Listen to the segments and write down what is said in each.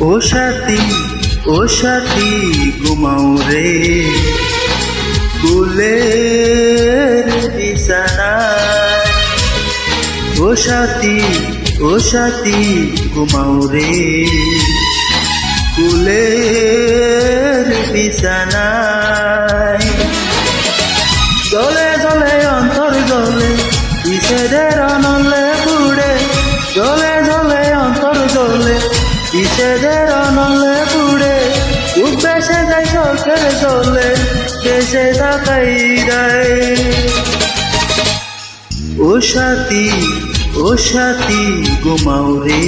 ও সাথী ও সাথী ঘুমাও রে। কুলের বিছানায়। ও সাথী ও সাথী ঘুমাও রে। কুলের বিছানায়। জলে জলে, অন্তর জলে, বিষেদের অনলে বিষেদের অনলে পুড়ে উদ্দেশে যাই চোখের চলে দেশে তাকাই দেয় ও সাথী ও সাথী, ঘুমাও রে।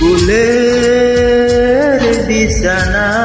কুলের বিছানায়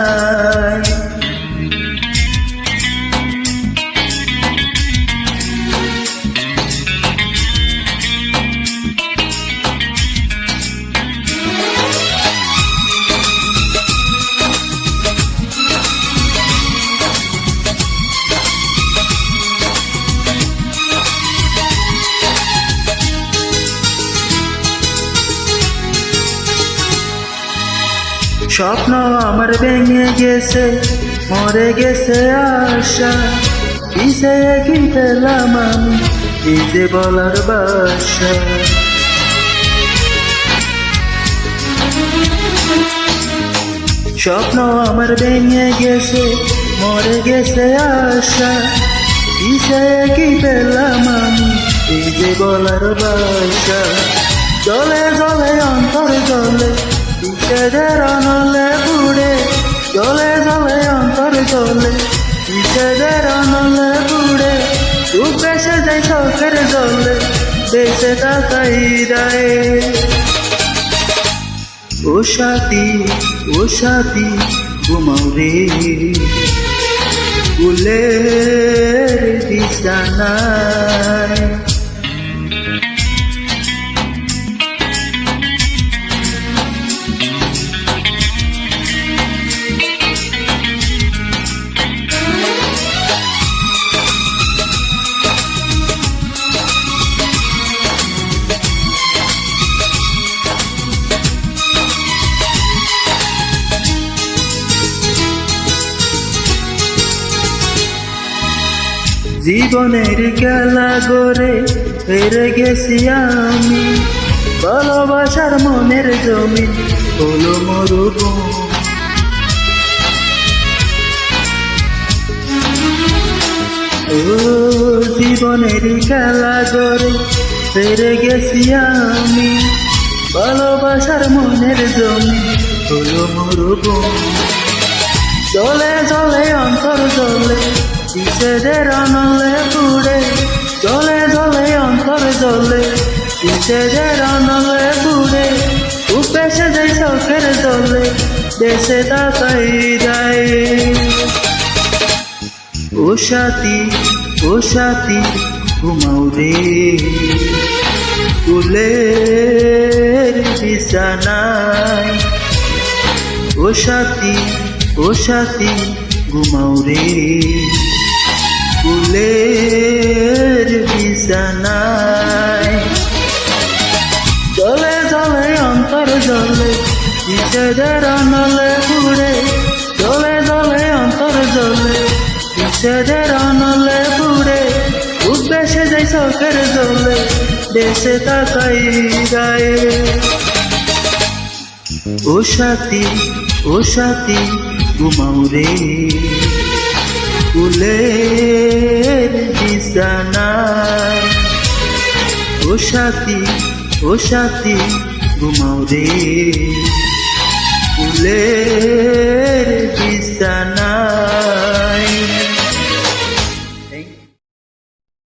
স্বপ্ন আমার ভেঙে গেছে, মরে গেছে আশা। কিসে কি পেলাম আমি এই যে বলার বাসা। স্বপ্ন আমার ভেঙে গেছে, মরে গেছে আশা। কিসে কি পেলাম আমি এই যে বলার বাসা। জলে জলে, অন্তর জলে বিষেদের অনলে পুড়ে জলে জলে অন্তর জলে বিষেদের অনলে পুড়ে তু বেসে যাই চোখের জলে। দেশে তাকাই দেয়। ও সাথী ও সাথী, ঘুমাও রে। কুলের বিছানায় জীবনের খেলা গড়ে হেরে গেছি আমি। ভালোবাসার মনের জমি হলো মরুভূমি। জীবনের খেলা গড়ে হেরে গেছি আমি। ভালোবাসার মনের জমি হলো মরুভূমি। জলে জলে, অন্তর জলে কিসেদের অনলে পুড়ে? জলে জলে, অন্তর জলে। কিসেদের অনলে পুড়ে? উপেসে যাই চোখের জলে। দেশে তাকাই যায়। ও সাথী ও সাথী, ঘুমাও রে। কুলের বিছানায়। ও সাথী, ঘুমাও রে। কুলের বিছানায়। জলে জলে, অন্তর জলে, বিষেদের অনলে পুড়ে। জলে জলে, অন্তর জলে, বিষেদের অনলে পুড়ে। উদ্দেশে যাই চোখের জলে, দেশে তাকাই গায়ে। ও সাথী ও সাথী, ঘুমাও রে। কুলের বিছানায় ও সাথী ও সাথী ঘুমাও রে। বিছানায়